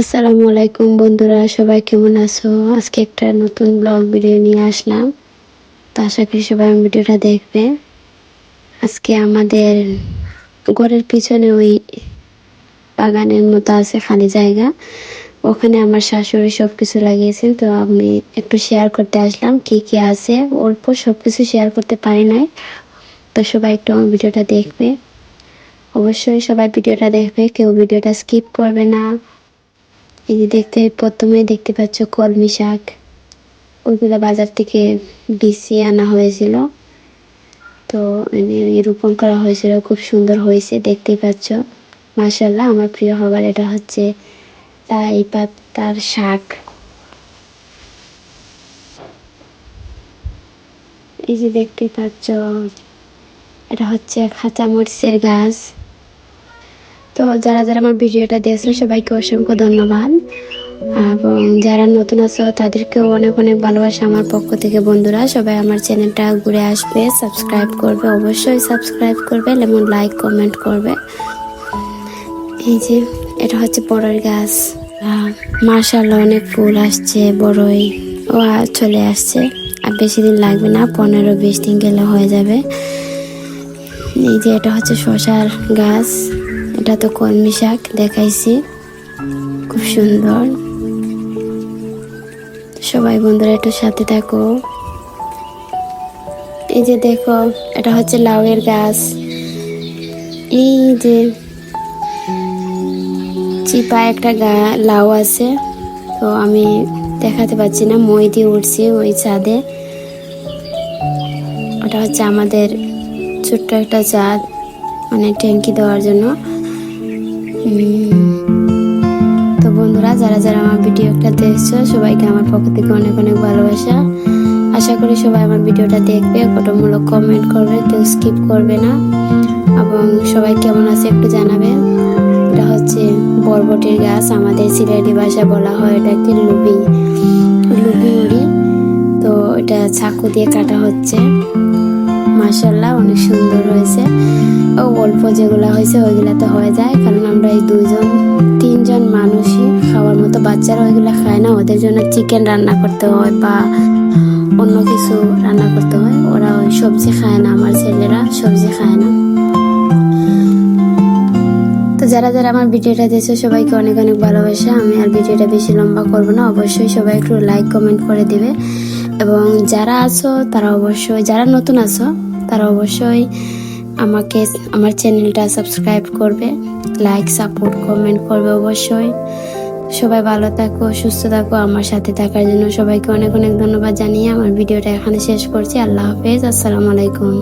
আসসালামু আলাইকুম বন্ধুরা, সবাই কেমন আছো? আজকে একটা নতুন ব্লগ ভিডিও নিয়ে আসলাম। তো আশা করি সবাই ভিডিওটা দেখবে। আজকে আমাদের ঘরের পিছনে ওই বাগানের মতো আছে, খালি জায়গা। ওখানে আমার শাশুড়ি সব কিছু লাগিয়েছেন, তো আমি একটু শেয়ার করতে আসলাম কি কি আছে। অল্প সব কিছু শেয়ার করতে পারি নাই। তো সবাই একটু আমার ভিডিওটা দেখবে। অবশ্যই সবাই ভিডিওটা দেখবে, কেউ ভিডিওটা স্কিপ করবে না। এই যে দেখতে, প্রথমে দেখতে পাচ্ছ কলমি শাক। ওইগুলো বাজার থেকে বিছিয়ে আনা হয়েছিল। তো রোপণ করা হয়েছিল, খুব সুন্দর হয়েছে দেখতেই পাচ্ছ। মাশাল্লাহ আমার প্রিয় খাবার এটা হচ্ছে তাই পাতার শাক। এই যে দেখতেই পাচ্ছ, এটা হচ্ছে খাঁচা মরিচের গাছ। তো যারা যারা আমার ভিডিওটা দেখছ সবাইকে অসংখ্য ধন্যবাদ। এবং যারা নতুন আছো, তাদেরকেও অনেক অনেক ভালোবাসা আমার পক্ষ থেকে। বন্ধুরা, সবাই আমার চ্যানেলটা ঘুরে আসবে, সাবস্ক্রাইব করবে, অবশ্যই সাবস্ক্রাইব করবে এবং লাইক, কমেন্ট করবে। এই যে, এটা হচ্ছে বড়ই গাছ। মার্শাল্লাহ অনেক ফুল আসছে, বড়ই। ও চলে আসছে। আর বেশি দিন লাগবে না, পনেরো বিশ দিন গেলে হয়ে যাবে। এই যে, এটা হচ্ছে শশার গাছ। এটা তো কলমি শাক, দেখাইছি। খুব সুন্দর। সবাই বন্ধুরা একটু সাথে থাকো। এই যে দেখো, এটা হচ্ছে লাউয়ের গাছ। এই যে চিপা একটা গা, লাউ আছে। তো আমি দেখাতে পাচ্ছি না, মই দিয়ে উঠছি ওই ছাদে। ওটা হচ্ছে আমাদের ছোট্ট একটা চাঁদ মানে ট্যাঙ্কি দেওয়ার জন্য। তো বন্ধুরা, যারা যারা আমার ভিডিওটা দেখছ, সবাইকে আমার পক্ষ থেকে অনেক অনেক ভালোবাসা। আশা করি সবাই আমার ভিডিওটা দেখবে গঠনমূলক কমেন্ট করবে, কেউ স্কিপ করবে না। এবং সবাই কেমন আছে একটু জানাবে। এটা হচ্ছে বরবটির গাছ, আমাদের সিলেটি ভাষা বলা হয় এটাকে লুবি। লুবি মুড়ি। তো এটা চাকু দিয়ে কাটা হচ্ছে। মাসাল্লাহ অনেক সুন্দর হয়েছে। ও অল্প যেগুলো হয়েছে ওইগুলা তো হয়ে যায়, কারণ আমরা এই দুইজন, তিনজন মানুষই খাওয়ার মতো বাচ্চারা ওইগুলো খায় না, ওদের জন্য চিকেন রান্না করতে হয় বা অন্য কিছু রান্না করতে হয়। ওরা ওই সবজি খায় না, আমার ছেলেরা সবজি খায় না। তো যারা যারা আমার ভিডিওটা দেখছ, সবাইকে অনেক অনেক ভালোবাসা। আমি আর ভিডিওটা বেশি লম্বা করব না, অবশ্যই সবাই একটু লাইক কমেন্ট করে দিবে। এবং যারা আছো, তারা অবশ্যই, যারা নতুন আছো তারা অবশ্যই আমাকে আমার চ্যানেলটা সাবস্ক্রাইব করবে লাইক সাপোর্ট কমেন্ট করবে অবশ্যই। সবাই ভালো থাকো, সুস্থ থাকো, আমার সাথে থাকার জন্য সবাইকে অনেক অনেক ধন্যবাদ জানিয়ে আমার ভিডিওটা এখানে শেষ করছি। আল্লাহ হাফেজ, আসসালামু আলাইকুম।